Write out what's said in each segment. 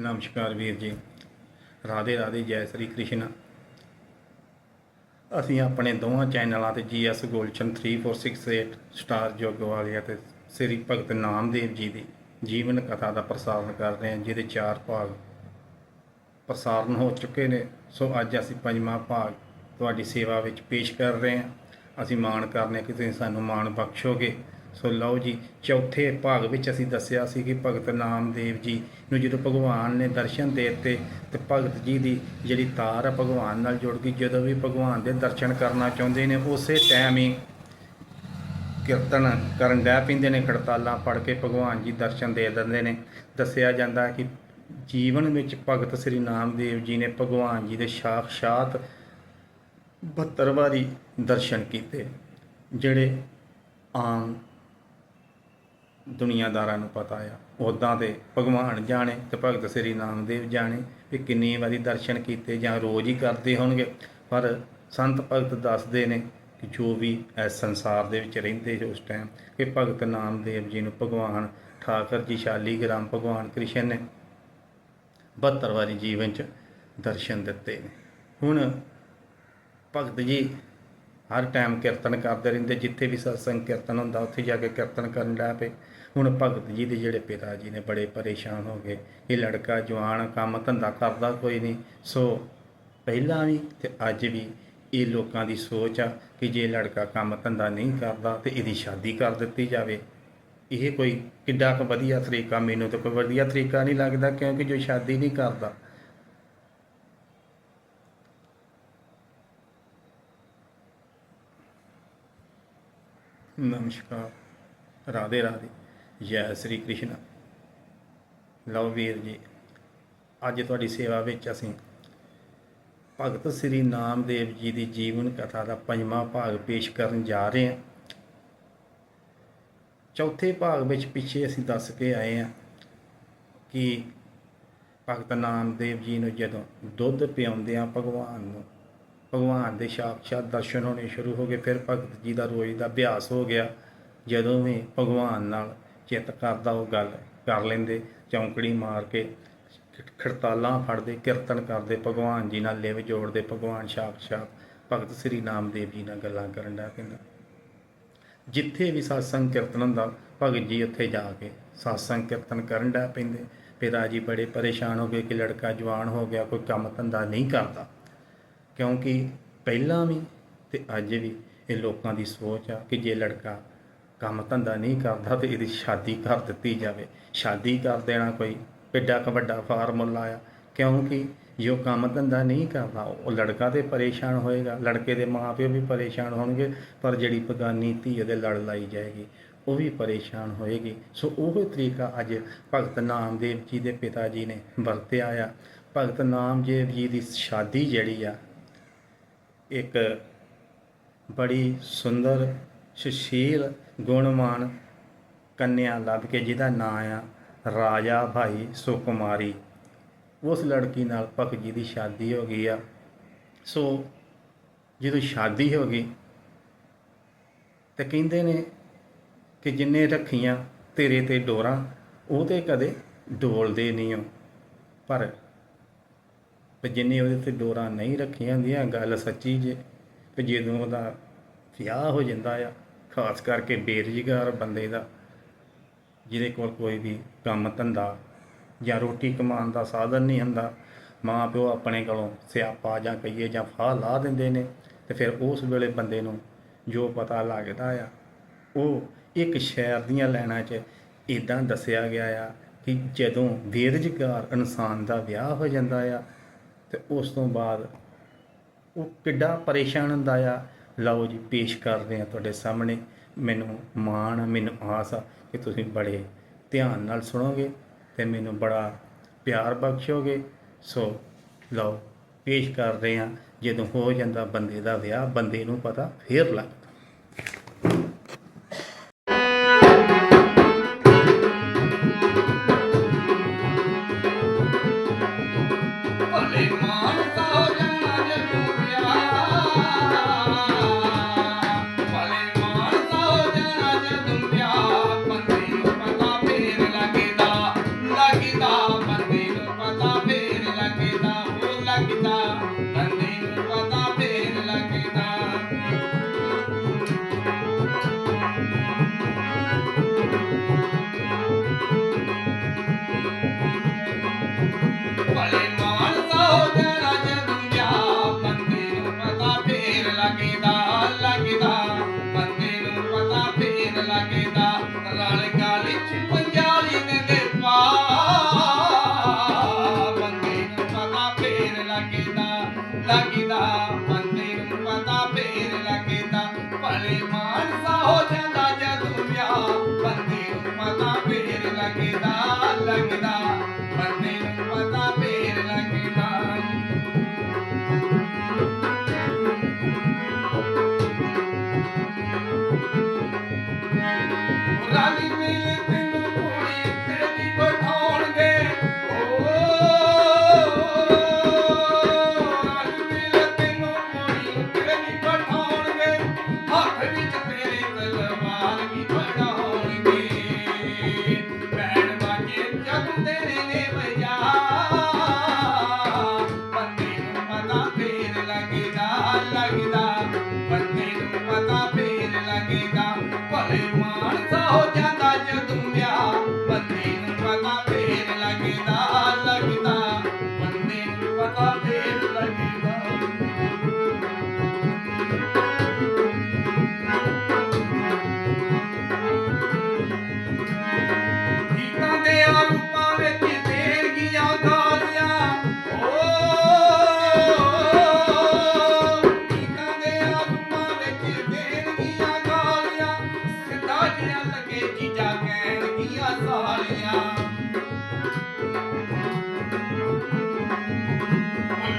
ਨਮਸਕਾਰ ਵੀਰ ਜੀ। ਰਾਧੇ ਰਾਧੇ, ਜੈ ਸ੍ਰੀ ਕ੍ਰਿਸ਼ਨ। ਅਸੀਂ ਆਪਣੇ ਦੋਵਾਂ ਚੈਨਲਾਂ ਤੇ ਜੀਐਸ ਗੋਲਚਨ 3468 ਸਟਾਰ ਜੋਗ ਵਾਲਿਆ ਤੇ ਸ੍ਰੀ ਭਗਤ ਨਾਮਦੇਵ ਜੀ ਦੀ ਜੀਵਨ ਕਥਾ ਦਾ ਪ੍ਰਸਾਰਣ ਕਰ ਰਹੇ ਹਾਂ, ਜਿਹਦੇ ਚਾਰ ਭਾਗ ਪ੍ਰਸਾਰਣ ਹੋ ਚੁੱਕੇ ਨੇ। ਸੋ ਅੱਜ ਅਸੀਂ ਪੰਜਵਾਂ ਭਾਗ ਤੁਹਾਡੀ ਸੇਵਾ ਵਿੱਚ ਪੇਸ਼ ਕਰ ਰਹੇ ਹਾਂ। ਅਸੀਂ ਮਾਣ ਕਰਨੇ ਕਿ ਤੁਸੀਂ ਸਾਨੂੰ ਮਾਣ ਬਖਸ਼ੋਗੇ। ਸੋ ਲਓ ਜੀ, ਚੌਥੇ ਭਾਗ ਵਿੱਚ ਅਸੀਂ ਦੱਸਿਆ ਸੀ ਕਿ ਭਗਤ ਨਾਮਦੇਵ ਜੀ ਨੂੰ ਜਦੋਂ ਭਗਵਾਨ ਨੇ ਦਰਸ਼ਨ ਦੇ ਦਿੱਤੇ, ਤੇ ਭਗਤ ਜੀ ਦੀ ਜਿਹੜੀ ਤਾਰ ਆ ਭਗਵਾਨ ਨਾਲ ਜੁੜ ਗਈ। ਜਦੋਂ ਵੀ ਭਗਵਾਨ ਦੇ ਦਰਸ਼ਨ ਕਰਨਾ ਚਾਹੁੰਦੇ ਨੇ, ਉਸੇ ਟਾਈਮ ਹੀ ਕੀਰਤਨ ਕਰਨ ਡੈ ਪੈਂਦੇ ਨੇ, ਖੜਤਾਲਾਂ ਪੜ ਕੇ ਭਗਵਾਨ ਜੀ ਦਰਸ਼ਨ ਦੇ ਦਿੰਦੇ ਨੇ। ਦੱਸਿਆ ਜਾਂਦਾ ਕਿ ਜੀਵਨ ਵਿੱਚ ਭਗਤ ਸ੍ਰੀ ਨਾਮਦੇਵ ਜੀ ਨੇ ਭਗਵਾਨ ਜੀ ਦੇ ਸਾਖਸ਼ਾਤ 72 ਵਾਰੀ ਦਰਸ਼ਨ ਕੀਤੇ, ਜਿਹੜੇ ਆਮ ਦੁਨੀਆਦਾਰਾਂ ਨੂੰ ਪਤਾ ਆ। ਉਦਾਂ ਤੇ ਭਗਵਾਨ ਜਾਣੇ ਤੇ ਭਗਤ ਸ੍ਰੀ ਨਾਮਦੇਵ ਜਾਣੇ ਵੀ ਕਿੰਨੀ ਵਾਰੀ ਦਰਸ਼ਨ ਕੀਤੇ ਜਾਂ ਰੋਜ਼ ਹੀ ਕਰਦੇ ਹੋਣਗੇ। ਪਰ ਸੰਤ ਭਗਤ ਦੱਸਦੇ ਨੇ ਕਿ ਜੋ ਵੀ ਇਸ ਸੰਸਾਰ ਦੇ ਵਿੱਚ ਰਹਿੰਦੇ ਉਸ ਟਾਈਮ ਕਿ ਭਗਤ ਨਾਮਦੇਵ ਜੀ ਨੂੰ ਭਗਵਾਨ ਠਾਕਰ ਜੀ, ਸ਼ਾਲੀਗ੍ਰਾਮ ਭਗਵਾਨ ਕ੍ਰਿਸ਼ਨ ਨੇ 72 ਵਾਰੀ ਜੀਵਨ ਚ ਦਰਸ਼ਨ ਦਿੱਤੇ ਨੇ। ਹੁਣ ਭਗਤ ਜੀ ਹਰ ਟਾਈਮ ਕੀਰਤਨ ਕਰਦੇ ਰਹਿੰਦੇ, ਜਿੱਥੇ ਵੀ ਸਤਸੰਗ ਕੀਰਤਨ ਹੁੰਦਾ, ਉੱਥੇ ਜਾ ਕੇ ਕੀਰਤਨ ਕਰਨ ਲੱਗ ਪਏ। ਹੁਣ ਭਗਤ ਜੀ ਦੇ ਜਿਹੜੇ ਪਿਤਾ ਜੀ ਨੇ ਬੜੇ ਪਰੇਸ਼ਾਨ ਹੋ ਗਏ। ਇਹ ਲੜਕਾ ਜਵਾਨ, ਕੰਮ ਧੰਦਾ ਕਰਦਾ ਕੋਈ ਨਹੀਂ। ਸੋ ਪਹਿਲਾਂ ਵੀ ਤੇ ਅੱਜ ਵੀ ਇਹ ਲੋਕਾਂ ਦੀ ਸੋਚ ਆ ਕਿ ਜੇ ਲੜਕਾ ਕੰਮ ਧੰਦਾ ਨਹੀਂ ਕਰਦਾ ਤੇ ਇਹਦੀ ਸ਼ਾਦੀ ਕਰ ਦਿੱਤੀ ਜਾਵੇ। ਇਹ ਕੋਈ ਕਿੱਡਾ ਕੁ ਵਧੀਆ ਤਰੀਕਾ, ਮੈਨੂੰ ਤਾਂ ਕੋਈ ਵਧੀਆ ਤਰੀਕਾ ਨਹੀਂ ਲੱਗਦਾ ਕਿਉਂਕਿ ਜੋ ਸ਼ਾਦੀ ਨਹੀਂ ਕਰਦਾ। ਨਮਸਕਾਰ। ਰਾਧੇ ਰਾਧੇ ਜੈ ਸ੍ਰੀ ਕ੍ਰਿਸ਼ਨ। ਲਓ ਵੀਰ ਜੀ, ਅੱਜ ਤੁਹਾਡੀ ਸੇਵਾ ਵਿੱਚ ਅਸੀਂ ਭਗਤ ਸ੍ਰੀ ਨਾਮਦੇਵ ਜੀ ਦੀ ਜੀਵਨ ਕਥਾ ਦਾ ਪੰਜਵਾਂ ਭਾਗ ਪੇਸ਼ ਕਰਨ ਜਾ ਰਹੇ ਹਾਂ। ਚੌਥੇ ਭਾਗ ਵਿੱਚ ਪਿੱਛੇ ਅਸੀਂ ਦੱਸ ਕੇ ਆਏ ਹਾਂ ਕਿ ਭਗਤ ਨਾਮਦੇਵ ਜੀ ਨੂੰ ਜਦੋਂ ਦੁੱਧ ਪਿਆਉਂਦਿਆਂ ਭਗਵਾਨ ਨੂੰ, ਭਗਵਾਨ ਦੇ ਸਾਖਸ਼ਾਤ ਦਰਸ਼ਨ ਹੋਣੇ ਸ਼ੁਰੂ ਹੋ ਗਏ, ਫਿਰ ਭਗਤ ਜੀ ਦਾ ਰੋਜ਼ ਦਾ ਅਭਿਆਸ ਹੋ ਗਿਆ। ਜਦੋਂ ਵੀ ਭਗਵਾਨ ਨਾਲ ਚਿੱਤ ਕਰਦਾ ਉਹ ਗੱਲ ਕਰ ਲੈਂਦੇ, ਚੌਂਕੜੀ ਮਾਰ ਕੇ ਖੜਤਾਲਾਂ ਫੜਦੇ, ਕੀਰਤਨ ਕਰਦੇ, ਭਗਵਾਨ ਜੀ ਨਾਲ ਲਿਵ ਜੋੜਦੇ, ਭਗਵਾਨ ਸਾਖਸ਼ਾਤ, ਭਗਤ ਸ੍ਰੀ ਨਾਮਦੇਵ ਜੀ ਨਾਲ ਗੱਲਾਂ ਕਰਨ ਦਾ ਪੈਂਦਾ। ਜਿੱਥੇ ਵੀ satsang ਕੀਰਤਨ ਹੁੰਦਾ, ਭਗਤ ਜੀ ਉੱਥੇ ਜਾ ਕੇ satsang ਕੀਰਤਨ ਕਰਨ ਦਾ ਪੈਂਦੇ। ਪਿਤਾ ਜੀ ਬੜੇ ਪਰੇਸ਼ਾਨ ਹੋ ਗਏ ਕਿ ਲੜਕਾ ਜਵਾਨ ਹੋ ਗਿਆ, ਕੋਈ ਕੰਮ ਧੰਦਾ ਨਹੀਂ ਕਰਦਾ। ਕਿਉਂਕਿ ਪਹਿਲਾਂ ਵੀ ਤੇ ਅੱਜ ਵੀ ਇਹ ਲੋਕਾਂ ਦੀ ਸੋਚ ਆ ਕਿ ਜੇ ਲੜਕਾ ਕੰਮ ਧੰਦਾ ਨਹੀਂ ਕਰਦਾ ਤੇ ਇਹਦੀ ਸ਼ਾਦੀ ਕਰ ਦਿੱਤੀ ਜਾਵੇ। ਸ਼ਾਦੀ ਕਰ ਦੇਣਾ ਕੋਈ ਕਿੱਡਾ ਕ ਵੱਡਾ ਫਾਰਮੂਲਾ ਆ। ਕਿਉਂਕਿ ਜੋ ਕੰਮ ਧੰਦਾ ਨਹੀਂ ਕਰਦਾ, ਉਹ ਲੜਕਾ ਤੇ ਪਰੇਸ਼ਾਨ ਹੋਏਗਾ। ਲੜਕੇ ਦੇ ਮਾਪਿਓ ਵੀ ਪਰੇਸ਼ਾਨ ਹੋਣਗੇ, ਪਰ ਜਿਹੜੀ ਬਗਾਨੀ ਧੀ ਉਹਦੇ ਲੜ ਲਾਈ ਜਾਏਗੀ, ਉਹ ਵੀ ਪਰੇਸ਼ਾਨ ਹੋਏਗੀ। ਸੋ ਉਹ ਤਰੀਕਾ ਅੱਜ ਭਗਤ ਨਾਮਦੇਵ ਜੀ ਦੇ ਪਿਤਾ ਜੀ ਨੇ ਵਰਤਿਆ ਆ। ਭਗਤ ਨਾਮਦੇਵ ਜੀ ਦੀ ਸ਼ਾਦੀ ਜਿਹੜੀ ਆ, ਇੱਕ ਬੜੀ ਸੁੰਦਰ ਸੁਸ਼ੀਲ ਗੁਣਵਾਨ ਕੰਨਿਆ ਲੱਭ ਕੇ ਜਿਹਦਾ ਨਾਂ ਆ ਰਾਜਾ ਭਾਈ ਸੁਕੁਮਾਰੀ। ਉਸ ਲੜਕੀ ਨਾਲ ਭਗਤ ਜੀ ਦੀ ਸ਼ਾਦੀ ਹੋ ਗਈ ਆ। ਸੋ ਜਦੋਂ ਸ਼ਾਦੀ ਹੋ ਗਈ ਤੇ ਕਹਿੰਦੇ ਨੇ ਕਿ ਜਿੰਨੇ ਰੱਖੀਆਂ ਤੇਰੇ ਤੇ ਡੋਰਾਂ, ਉਹ ਤੇ ਕਦੇ ਡੋਲਦੇ ਨਹੀਂ ਹੋ ਪਰ ਜਿੰਨੇ ਉਹਦੇ ਤੇ ਡੋਰਾਂ ਨਹੀਂ ਰੱਖੀਆਂ ਹੁੰਦੀਆਂ, ਗੱਲ ਸੱਚੀ ਜੇ ਤੇ ਜਦੋਂ ਉਹਦਾ ਵਿਆਹ ਹੋ ਜਾਂਦਾ ਆ ਖਾਸ ਕਰਕੇ ਬੇਰੁਜ਼ਗਾਰ ਬੰਦੇ ਦਾ, ਜਿਹਦੇ ਕੋਲ ਕੋਈ ਵੀ ਕੰਮ ਧੰਦਾ ਜਾਂ ਰੋਟੀ ਕਮਾਉਣ ਦਾ ਸਾਧਨ ਨਹੀਂ ਹੁੰਦਾ ਮਾਂ ਪਿਓ ਆਪਣੇ ਕੋਲੋਂ ਸਿਆਪਾ ਜਾਂ ਕਹੀਏ ਜਾਂ ਫਾਹ ਲਾ ਦਿੰਦੇ ਨੇ ਤੇ ਫਿਰ ਉਸ ਵੇਲੇ ਬੰਦੇ ਨੂੰ ਜੋ ਪਤਾ ਲੱਗਦਾ ਆ, ਉਹ ਇੱਕ ਸ਼ਹਿਰ ਦੀਆਂ ਲੈਣਾ 'ਚ ਇਦਾਂ ਦੱਸਿਆ ਗਿਆ ਆ ਕਿ ਜਦੋਂ ਬੇਰੁਜ਼ਗਾਰ ਇਨਸਾਨ ਦਾ ਵਿਆਹ ਹੋ ਜਾਂਦਾ ਆ, ਤੇ ਉਸ ਤੋਂ ਬਾਅਦ ਉਹ ਕਿੱਡਾ ਪਰੇਸ਼ਾਨ ਹੁੰਦਾ ਆ ਲਓ ਜੀ ਪੇਸ਼ ਕਰਦੇ ਆ ਤੁਹਾਡੇ ਸਾਹਮਣੇ। ਮੈਨੂੰ ਮਾਣ ਆ, ਮੈਨੂੰ ਆਸ ਆ ਕਿ ਤੁਸੀਂ ਬੜੇ ਧਿਆਨ ਨਾਲ ਸੁਣੋਗੇ ਤੇ ਮੈਨੂੰ ਬੜਾ ਪਿਆਰ ਬਖਸ਼ੋਗੇ। ਸੋ ਲਓ ਪੇਸ਼ ਕਰ ਰਹੇ ਆ ਜਦੋਂ ਹੋ ਜਾਂਦਾ ਬੰਦੇ ਦਾ ਵਿਆਹ ਬੰਦੇ ਨੂੰ ਪਤਾ ਫੇਰ ਲੱਗ Oh yeah.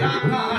ਸਿਰ ਤੇਰਾ